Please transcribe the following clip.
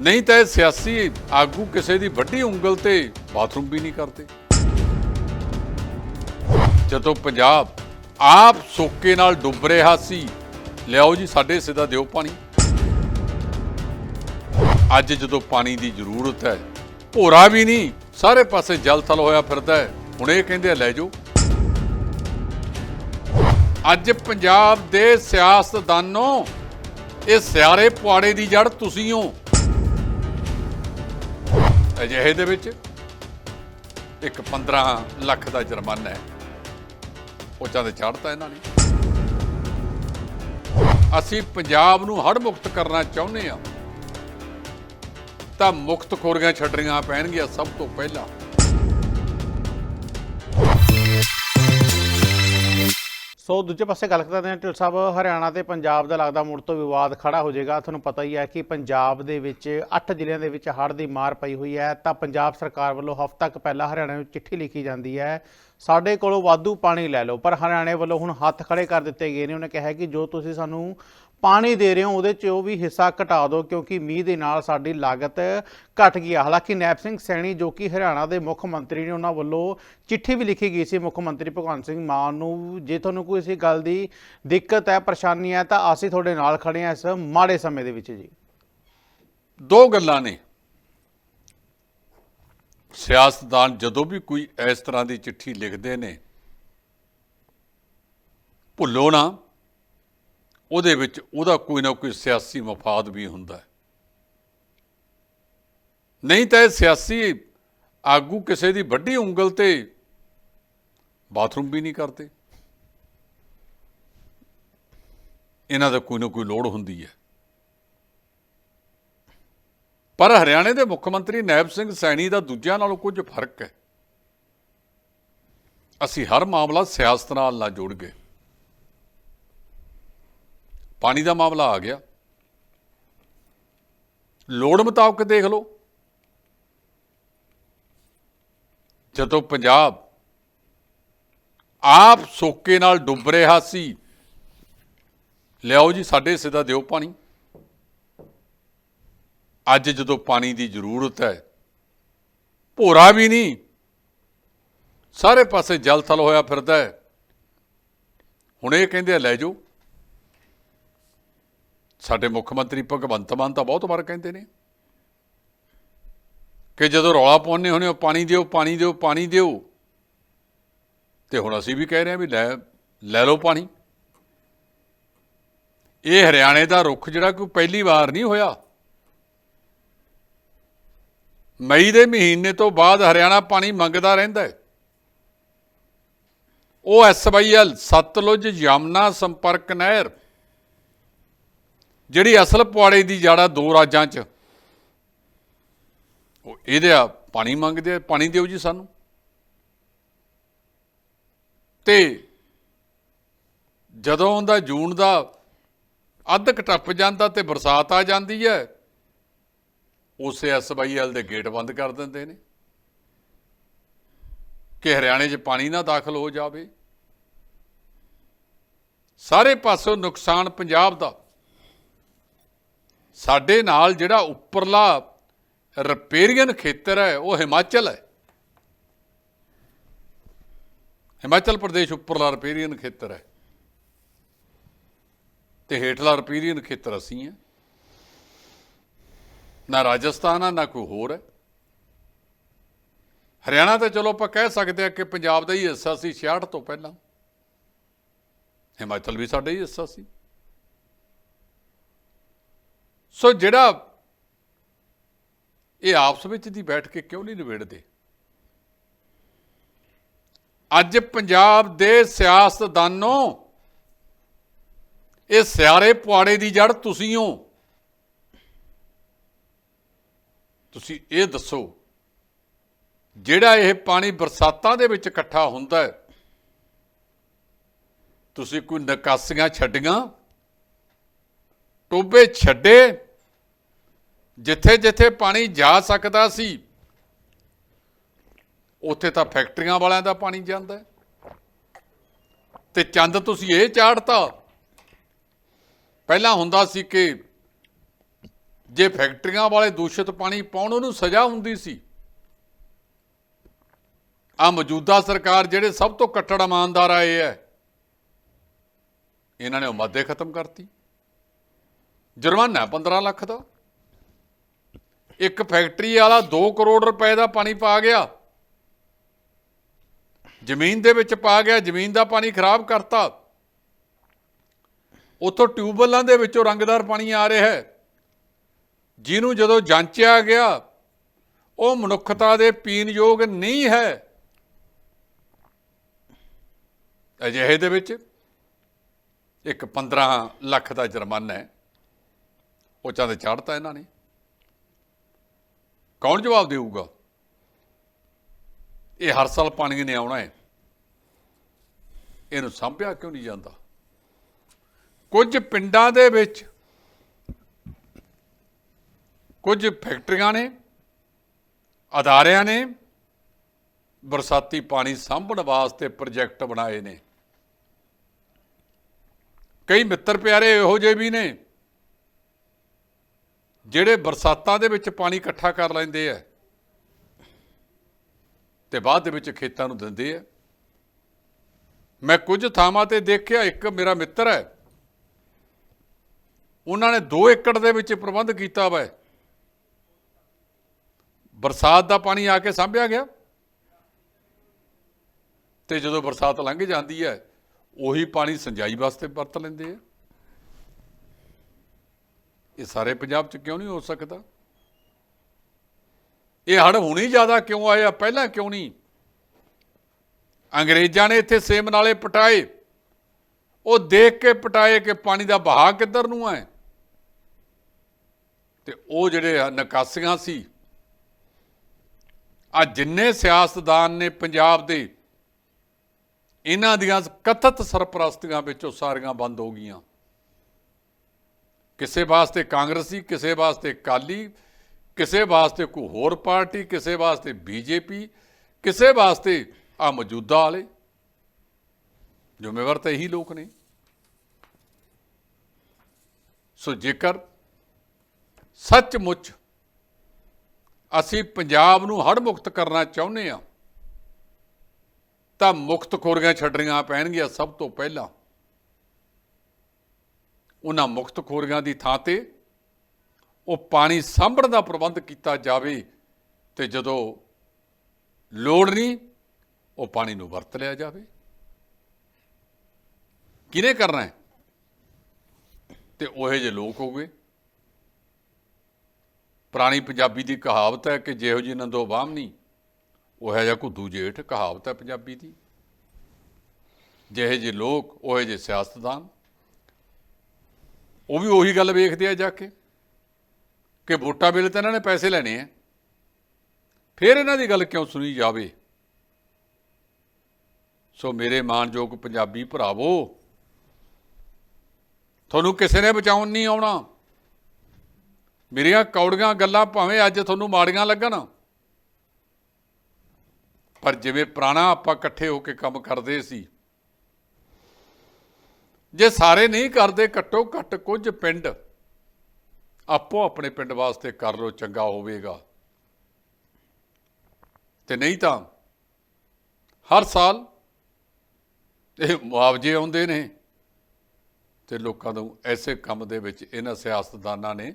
ਨਹੀਂ ਤਾਂ ਇਹ ਸਿਆਸੀ ਆਗੂ ਕਿਸੇ ਦੀ ਵੱਡੀ ਉਂਗਲ ਤੇ ਬਾਥਰੂਮ ਵੀ ਨਹੀਂ ਕਰਦੇ। ਜਦੋਂ ਪੰਜਾਬ ਆਪ ਸੋਕੇ ਨਾਲ ਡੁੱਬ ਰਿਹਾ ਸੀ, ਲਿਆਓ ਜੀ ਸਾਡੇ ਹਿੱਸੇ ਦਾ ਦਿਓ ਪਾਣੀ। ਅੱਜ ਜਦੋਂ ਪਾਣੀ ਦੀ ਜ਼ਰੂਰਤ ਹੈ, ਭੋਰਾ ਵੀ ਨਹੀਂ, ਸਾਰੇ ਪਾਸੇ ਜਲ ਥਲ ਹੋਇਆ ਫਿਰਦਾ ਹੈ, ਹੁਣ ਇਹ ਕਹਿੰਦੇ ਆ, ਲੈ ਜਾਓ। ਅੱਜ ਪੰਜਾਬ ਦੇ ਸਿਆਸਤਦਾਨੋਂ, ਇਹ ਸਿਆਰੇ ਪੁਆੜੇ ਦੀ ਜੜ ਤੁਸੀਂ ਹੋ। ਅਜਿਹੇ ਦੇ ਵਿੱਚ ਇੱਕ 15 ਲੱਖ ਦਾ ਜੁਰਮਾਨਾ ਹੈ। ਉਹ ਚਾਹਦੇ ਚੜਤਾ ਇਹਨਾਂ ਨੇ। ਅਸੀਂ ਪੰਜਾਬ ਨੂੰ ਹੜ ਮੁਕਤ ਕਰਨਾ ਚਾਹੁੰਦੇ ਆ ਤਾਂ ਮੁਕਤ ਖੋਰੀਆਂ ਛੱਡਣੀਆਂ ਪੈਣਗੀਆਂ ਸਭ ਤੋਂ ਪਹਿਲਾਂ। ਸੋ ਦੂਜੇ ਪਾਸੇ ਗੱਲ ਕਰਦੇ ਹਾਂ, ਢਿੱਲ ਸਾਹਿਬ, ਹਰਿਆਣਾ ਤੇ ਪੰਜਾਬ ਦਾ ਲੱਗਦਾ ਮੁੜ ਤੋਂ ਵਿਵਾਦ ਖੜਾ ਹੋ ਜਾਏਗਾ। ਤੁਹਾਨੂੰ ਪਤਾ ਹੀ ਹੈ ਕਿ ਪੰਜਾਬ ਦੇ ਵਿੱਚ 8 ਜ਼ਿਲ੍ਹਿਆਂ ਦੇ ਵਿੱਚ ਹੜ੍ਹ ਦੀ ਮਾਰ ਪਈ ਹੋਈ ਹੈ। ਤਾਂ ਪੰਜਾਬ ਸਰਕਾਰ ਵੱਲੋਂ ਹਫ਼ਤਾ ਕੁ ਪਹਿਲਾਂ ਹਰਿਆਣਾ ਨੂੰ ਚਿੱਠੀ ਲਿਖੀ ਜਾਂਦੀ ਹੈ ਸਾਡੇ ਕੋਲੋਂ ਵਾਧੂ ਪਾਣੀ ਲੈ ਲਓ, ਪਰ ਹਰਿਆਣੇ ਵੱਲੋਂ ਹੁਣ ਹੱਥ ਖੜੇ ਕਰ ਦਿੱਤੇ ਗਏ ਨੇ। ਉਹਨੇ ਕਿਹਾ ਕਿ ਜੋ ਤੁਸੀਂ ਸਾਨੂੰ ਪਾਣੀ ਦੇ ਰਹੇ ਹੋ, ਉਹਦੇ 'ਚ ਉਹ ਵੀ ਹਿੱਸਾ ਘਟਾ ਦਿਓ, ਕਿਉਂਕਿ ਮੀਂਹ ਦੇ ਨਾਲ ਸਾਡੀ ਲਾਗਤ ਘਟ ਗਈ ਹੈ ਹਾਲਾਂਕਿ ਨੈਪ ਸਿੰਘ ਸੈਣੀ, ਜੋ ਕਿ ਹਰਿਆਣਾ ਦੇ ਮੁੱਖ ਮੰਤਰੀ ਨੇ, ਉਹਨਾਂ ਵੱਲੋਂ ਚਿੱਠੀ ਵੀ ਲਿਖੀ ਗਈ ਸੀ। ਮੁੱਖ ਮੰਤਰੀ ਭਗਵੰਤ ਸਿੰਘ ਮਾਨ ਨੂੰ, ਜੇ ਤੁਹਾਨੂੰ ਕੋਈ ਇਸ ਗੱਲ ਦੀ ਦਿੱਕਤ ਹੈ, ਪਰੇਸ਼ਾਨੀ ਹੈ, ਤਾਂ ਅਸੀਂ ਤੁਹਾਡੇ ਨਾਲ ਖੜੇ ਹਾਂ ਇਸ ਮਾੜੇ ਸਮੇਂ ਦੇ ਵਿੱਚ ਜੀ। ਦੋ ਗੱਲਾਂ ਨੇ। ਸਿਆਸਤਦਾਨ ਜਦੋਂ ਵੀ ਕੋਈ ਇਸ ਤਰ੍ਹਾਂ ਦੀ ਚਿੱਠੀ ਲਿਖਦੇ ਨੇ, ਭੁੱਲੋ ਨਾ, ਉਹਦੇ ਵਿੱਚ ਉਹਦਾ ਕੋਈ ਨਾ ਕੋਈ ਸਿਆਸੀ ਮਫਾਦ ਵੀ ਹੁੰਦਾ ਹੈ। ਨਹੀਂ ਤਾਂ ਇਹ ਸਿਆਸੀ ਆਗੂ ਕਿਸੇ ਦੀ ਵੱਡੀ ਉਂਗਲ ਤੇ ਬਾਥਰੂਮ ਵੀ ਨਹੀਂ ਕਰਦੇ। ਇਹਨਾਂ ਦਾ ਕੋਈ ਨਾ ਕੋਈ ਲੋੜ ਹੁੰਦੀ ਹੈ। ਪਰ ਹਰਿਆਣੇ ਦੇ ਮੁੱਖ ਮੰਤਰੀ ਨੈਬ ਸਿੰਘ ਸੈਣੀ ਦਾ ਦੂਜਿਆਂ ਨਾਲੋਂ ਕੁਝ ਫ਼ਰਕ ਹੈ। ਅਸੀਂ ਹਰ ਮਾਮਲਾ ਸਿਆਸਤ ਨਾਲ ਨਾ ਜੋੜ ਗਏ। ਪਾਣੀ ਦਾ ਮਾਮਲਾ ਆ ਗਿਆ। ਲੋੜ ਮੁਤਾਬਕ ਦੇਖ ਲਓ। ਜਦੋਂ ਪੰਜਾਬ ਆਪ ਸੋਕੇ ਨਾਲ ਡੁੱਬ ਰਿਹਾ ਸੀ, ਲਿਆਓ ਜੀ, ਸਾਡੇ ਹਿੱਸੇ ਦਾ ਦਿਓ ਪਾਣੀ। ਅੱਜ ਜਦੋਂ ਪਾਣੀ ਦੀ ਜ਼ਰੂਰਤ ਹੈ, ਭੋਰਾ ਵੀ ਨਹੀਂ, ਸਾਰੇ ਪਾਸੇ ਜਲ ਥਲ ਹੋਇਆ ਫਿਰਦਾ ਹੈ। ਹੁਣ ਇਹ ਕਹਿੰਦੇ ਆ, ਲੈ ਜਾਓ। ਸਾਡੇ ਮੁੱਖ ਮੰਤਰੀ ਭਗਵੰਤ ਮਾਨ ਤਾਂ ਬਹੁਤ ਵਾਰ ਕਹਿੰਦੇ ਨੇ ਕਿ ਜਦੋਂ ਰੌਲਾ ਪਾਉਂਦੇ ਹੋਣੇ ਹੋ, ਪਾਣੀ ਦਿਓ ਪਾਣੀ ਦਿਓ ਪਾਣੀ ਦਿਓ, ਤੇ ਹੁਣ ਅਸੀਂ ਵੀ ਕਹਿ ਰਹੇ ਹਾਂ ਵੀ ਲੈ ਲੈ ਲਓ ਪਾਣੀ। ਇਹ ਹਰਿਆਣੇ ਦਾ ਰੁੱਖ ਜਿਹੜਾ ਕੋਈ ਪਹਿਲੀ ਵਾਰ ਨਹੀਂ ਹੋਇਆ। ਮਈ ਦੇ ਮਹੀਨੇ ਤੋਂ ਬਾਅਦ ਹਰਿਆਣਾ ਪਾਣੀ ਮੰਗਦਾ ਰਹਿੰਦਾ ਹੈ। ਉਹ ਐਸਵਾਈਐਲ ਸਤਲੁਜ ਯਮਨਾ ਸੰਪਰਕ ਨਹਿਰ, ਜਿਹੜੀ ਅਸਲ ਪੁਆੜੇ ਦੀ ਜੜਾ ਦੋ ਰਾਜਾਂ 'ਚ, ਉਹ ਇਹਦੇ ਆ ਪਾਣੀ ਮੰਗਦੇ ਆ, ਪਾਣੀ ਦਿਓ ਜੀ ਸਾਨੂੰ। ਤੇ ਜਦੋਂ ਦਾ ਜੂਨ ਦਾ ਅੱਧ ਕੁ ਟੱਪ ਜਾਂਦਾ ਤੇ ਬਰਸਾਤ ਆ ਜਾਂਦੀ ਹੈ ਉਸੇ ਐਸਵਾਈਐਲ ਦੇ ਗੇਟ ਬੰਦ ਕਰ ਦਿੰਦੇ ਨੇ। ਕਿ ਹਰਿਆਣੇ 'ਚ ਪਾਣੀ ਨਾ ਦਾਖਲ ਹੋ ਜਾਵੇ। ਸਾਰੇ ਪਾਸੋਂ ਨੁਕਸਾਨ ਪੰਜਾਬ ਦਾ। ਸਾਡੇ ਨਾਲ ਜਿਹੜਾ ਉੱਪਰਲਾ ਰਿਪੇਰੀਅਨ ਖੇਤਰ ਹੈ, ਉਹ ਹਿਮਾਚਲ ਹੈ। ਹਿਮਾਚਲ ਪ੍ਰਦੇਸ਼ ਉੱਪਰਲਾ ਰਿਪੇਰੀਅਨ ਖੇਤਰ ਹੈ। ਤੇ ਹੇਠਲਾ ਰਿਪੇਰੀਅਨ ਖੇਤਰ ਅਸੀਂ ਹਾਂ। ਨਾ ਰਾਜਸਥਾਨ ਆ, ਨਾ ਕੋਈ ਹੋਰ ਹੈ। ਹਰਿਆਣਾ ਤਾਂ ਚਲੋ ਆਪਾਂ ਕਹਿ ਸਕਦੇ ਆ ਕਿ ਪੰਜਾਬ ਦਾ ਹੀ ਹਿੱਸਾ ਸੀ 66 ਤੋਂ ਪਹਿਲਾਂ। ਹਿਮਾਚਲ ਵੀ ਸਾਡਾ ਹੀ ਹਿੱਸਾ ਸੀ। ਸੋ ਜਿਹੜਾ ਇਹ ਆਪਸ ਵਿੱਚ ਦੀ ਬੈਠ ਕੇ ਕਿਉਂ ਨਹੀਂ ਨਿਬੇੜਦੇ? ਅੱਜ ਪੰਜਾਬ ਦੇ ਸਿਆਸਤਦਾਨੋਂ ਇਹ ਸਿਆਰੇ ਪੁਆੜੇ ਦੀ ਜੜ ਤੁਸੀਂ ਹੋ। ਤੁਸੀਂ ਇਹ ਦੱਸੋ, ਜਿਹੜਾ ਇਹ ਪਾਣੀ ਬਰਸਾਤਾਂ ਦੇ ਵਿੱਚ ਇਕੱਠਾ ਹੁੰਦਾ ਹੈ, ਤੁਸੀਂ ਕੋਈ ਨਿਕਾਸੀਆਂ ਛੱਡੀਆਂ ਟੋਬੇ ਛੱਡੇ ਜਿੱਥੇ ਜਿੱਥੇ ਪਾਣੀ ਜਾ ਸਕਦਾ ਸੀ, ਉੱਥੇ ਤਾਂ ਫੈਕਟਰੀਆਂ ਵਾਲਿਆਂ ਦਾ ਪਾਣੀ ਜਾਂਦਾ ਹੈ। ਤੇ ਚੰਦ ਤੁਸੀਂ ਇਹ ਚਾੜਤਾ। ਪਹਿਲਾਂ ਹੁੰਦਾ ਸੀ ਕਿ ਜੇ ਫੈਕਟਰੀਆਂ ਵਾਲੇ ਦੂਸ਼ਿਤ ਪਾਣੀ ਪਾਉਣ, ਉਹਨੂੰ ਸਜ਼ਾ ਹੁੰਦੀ ਸੀ। ਆ ਮੌਜੂਦਾ ਸਰਕਾਰ ਜਿਹੜੇ ਸਭ ਤੋਂ ਕੱਟੜ ਇਮਾਨਦਾਰ ਆਏ ਹੈ। ਇਹਨਾਂ ਨੇ ਉਹ ਮਾਦੇ ਖਤਮ ਕਰਤੀ। ਜੁਰਮਾਨਾ ਹੈ 15 ਲੱਖ ਦਾ। ਇੱਕ ਫੈਕਟਰੀ ਵਾਲਾ 2 ਕਰੋੜ ਰੁਪਏ ਦਾ ਪਾਣੀ ਪਾ ਗਿਆ। ਜ਼ਮੀਨ ਦੇ ਵਿੱਚ ਪਾ ਗਿਆ, ਜ਼ਮੀਨ ਦਾ ਪਾਣੀ ਖਰਾਬ ਕਰਤਾ। ਉਥੋਂ ਟਿਊਬਵੈੱਲਾਂ ਦੇ ਵਿੱਚੋਂ ਰੰਗਦਾਰ ਪਾਣੀ ਆ ਰਿਹਾ ਹੈ। ਜਿਹਨੂੰ ਜਦੋਂ ਜਾਂਚਿਆ ਗਿਆ, ਉਹ ਮਨੁੱਖਤਾ ਦੇ ਪੀਣ ਯੋਗ ਨਹੀਂ ਹੈ। ਅਜਿਹੇ ਦੇ ਵਿੱਚ ਇੱਕ 15 ਲੱਖ ਦਾ ਜੁਰਮਾਨਾ ਹੈ। ਉਹ ਚੰਦ ਚਾੜਤਾ ਇਹਨਾਂ ਨੇ। ਕੌਣ ਜਵਾਬ ਦੇਊਗਾ? ਇਹ ਹਰ ਸਾਲ ਪਾਣੀ ਨੇ ਆਉਣਾ ਹੈ। ਇਹਨੂੰ ਸੰਭਿਆ ਕਿਉਂ ਨਹੀਂ ਜਾਂਦਾ? ਕੁਝ ਪਿੰਡਾਂ ਦੇ ਵਿੱਚ ਕੁਝ ਫੈਕਟਰੀਆਂ ਨੇ, ਅਦਾਰਿਆਂ ਨੇ ਬਰਸਾਤੀ ਪਾਣੀ ਸਾਂਭਣ ਵਾਸਤੇ ਪ੍ਰੋਜੈਕਟ ਬਣਾਏ ਨੇ। ਕਈ ਮਿੱਤਰ ਪਿਆਰੇ ਇਹੋ ਜਿਹੇ ਵੀ ਨੇ, ਜਿਹੜੇ ਬਰਸਾਤਾਂ ਦੇ ਵਿੱਚ ਪਾਣੀ ਇਕੱਠਾ ਕਰ ਲੈਂਦੇ ਆ ਤੇ ਬਾਅਦ ਦੇ ਵਿੱਚ ਖੇਤਾਂ ਨੂੰ ਦਿੰਦੇ ਆ। ਮੈਂ ਕੁਝ ਥਾਵਾਂ ਤੇ ਦੇਖਿਆ, ਇੱਕ ਮੇਰਾ ਮਿੱਤਰ ਹੈ, ਉਹਨਾਂ ਨੇ 2 ਏਕੜ ਦੇ ਵਿੱਚ ਪ੍ਰਬੰਧ ਕੀਤਾ ਵਾ। ਬਰਸਾਤ ਦਾ ਪਾਣੀ ਆ ਕੇ ਸਾਂਭਿਆ ਗਿਆ। ਤੇ ਜਦੋਂ ਬਰਸਾਤ ਲੰਘ ਜਾਂਦੀ ਹੈ, ਉਹੀ ਪਾਣੀ ਸਿੰਜਾਈ ਵਾਸਤੇ ਵਰਤ ਲੈਂਦੇ ਆ। ਇਹ ਸਾਰੇ ਪੰਜਾਬ 'ਚ ਕਿਉਂ ਨਹੀਂ ਹੋ ਸਕਦਾ? ਇਹ ਹੜ ਹੁਣੀ ਜ਼ਿਆਦਾ ਕਿਉਂ ਆਇਆ ਪਹਿਲਾਂ ਕਿਉਂ ਨਹੀਂ? ਅੰਗਰੇਜ਼ਾਂ ਨੇ ਇੱਥੇ ਸੇਮ ਨਾਲੇ ਪਟਾਏ। ਉਹ ਦੇਖ ਕੇ ਪਟਾਏ ਕਿ ਪਾਣੀ ਦਾ ਬਹਾਅ ਕਿੱਧਰ ਨੂੰ ਹੈ ਤੇ ਉਹ ਜਿਹੜੇ ਆ, ਨਿਕਾਸੀਆਂ ਸੀ ਆ ਜਿੰਨੇ ਸਿਆਸਤਦਾਨ ਨੇ ਪੰਜਾਬ ਦੇ, ਇਹਨਾਂ ਦੀਆਂ ਕਥਿਤ ਸਰਪ੍ਰਸਤੀਆਂ ਵਿੱਚੋਂ ਸਾਰੀਆਂ ਬੰਦ ਹੋ ਗਈਆਂ। ਕਿਸੇ ਵਾਸਤੇ ਕਾਂਗਰਸੀ, ਕਿਸੇ ਵਾਸਤੇ ਕਾਲੀ ਕਿਸੇ ਵਾਸਤੇ ਕੋਈ ਹੋਰ ਪਾਰਟੀ, ਕਿਸੇ ਵਾਸਤੇ ਬੀਜੇਪੀ, ਕਿਸੇ ਵਾਸਤੇ ਆ ਮੌਜੂਦਾ ਵਾਲੇ। ਜ਼ਿੰਮੇਵਾਰ ਤਾਂ ਇਹੀ ਲੋਕ ਨੇ। ਸੋ ਜੇਕਰ ਸੱਚਮੁੱਚ ਅਸੀਂ ਪੰਜਾਬ ਨੂੰ ਹੜ ਮੁਕਤ ਕਰਨਾ ਚਾਹੁੰਦੇ ਆ ਤਾਂ ਮੁਕਤ ਖੋਰੀਆਂ ਛੱਡਣੀਆਂ ਪੈਣਗੀਆਂ ਸਭ ਤੋਂ ਪਹਿਲਾਂ। ਉਹਨਾਂ ਮੁਕਤ ਖੋਰੀਆਂ ਦੀ ਥਾਂ ਤੇ ਉਹ ਪਾਣੀ ਸਾਂਭਣ ਦਾ ਪ੍ਰਬੰਧ ਕੀਤਾ ਜਾਵੇ ਤੇ ਜਦੋਂ ਲੋੜ ਨਹੀਂ, ਉਹ ਪਾਣੀ ਨੂੰ ਵਰਤ ਲਿਆ ਜਾਵੇ। ਕਿਹਨੇ ਕਰਨਾ ਹੈ? ਤੇ ਉਹੇ ਜੇ ਲੋਕ ਹੋਗੇ ਪੁਰਾਣੀ ਪੰਜਾਬੀ ਦੀ ਕਹਾਵਤ ਹੈ ਕਿ ਜਿਹੋ ਜੀ ਨੰਦੋ ਬਾਹਮਣੀ ਉਹ ਹੈ ਜਾਂ ਕੁੱਦੂ ਜੇਠ ਕਹਾਵਤ ਹੈ ਪੰਜਾਬੀ ਦੀ। ਜਿਹੇ ਜੇ ਲੋਕ, ਉਹ ਜੇ ਸਿਆਸਤਦਾਨ। ਉਹ ਵੀ ਉਹੀ ਗੱਲ ਵੇਖਦੇ ਆ ਜਾ ਕੇ ਕਿ ਵੋਟਾਂ ਵੇਲੇ ਤਾਂ ਇਹਨਾਂ ਨੇ ਪੈਸੇ ਲੈਣੇ ਆ। ਫਿਰ ਇਹਨਾਂ ਦੀ ਗੱਲ ਕਿਉਂ ਸੁਣੀ ਜਾਵੇ? ਸੋ ਮੇਰੇ ਮਾਣਯੋਗ ਪੰਜਾਬੀ ਭਰਾਵੋ, ਤੁਹਾਨੂੰ ਕਿਸੇ ਨੇ ਬਚਾਉਣ ਨਹੀਂ ਆਉਣਾ। ਮੇਰੀਆਂ ਕੌੜੀਆਂ ਗੱਲਾਂ ਭਾਵੇਂ ਅੱਜ ਤੁਹਾਨੂੰ ਮਾੜੀਆਂ ਲੱਗਣ, ਪਰ ਜਿਵੇਂ ਪੁਰਾਣਾ ਆਪਾਂ ਇਕੱਠੇ ਹੋ ਕੇ ਕੰਮ ਕਰਦੇ ਸੀ, ਜੇ ਸਾਰੇ ਨਹੀਂ ਕਰਦੇ, ਘੱਟੋ ਘੱਟ ਕੁਝ ਪਿੰਡ ਆਪੋ ਆਪਣੇ ਪਿੰਡ ਵਾਸਤੇ ਕਰ ਲੋ ਚੰਗਾ ਹੋਵੇਗਾ। ਤੇ ਨਹੀਂ ਤਾਂ ਹਰ ਸਾਲ ਇਹ ਮੁਆਵਜ਼ੇ ਆਉਂਦੇ ਨੇ ਤੇ ਲੋਕਾਂ ਨੂੰ ਐਸੇ ਕੰਮ ਦੇ ਵਿੱਚ ਇਹਨਾਂ ਸਿਆਸਤਦਾਨਾਂ ਨੇ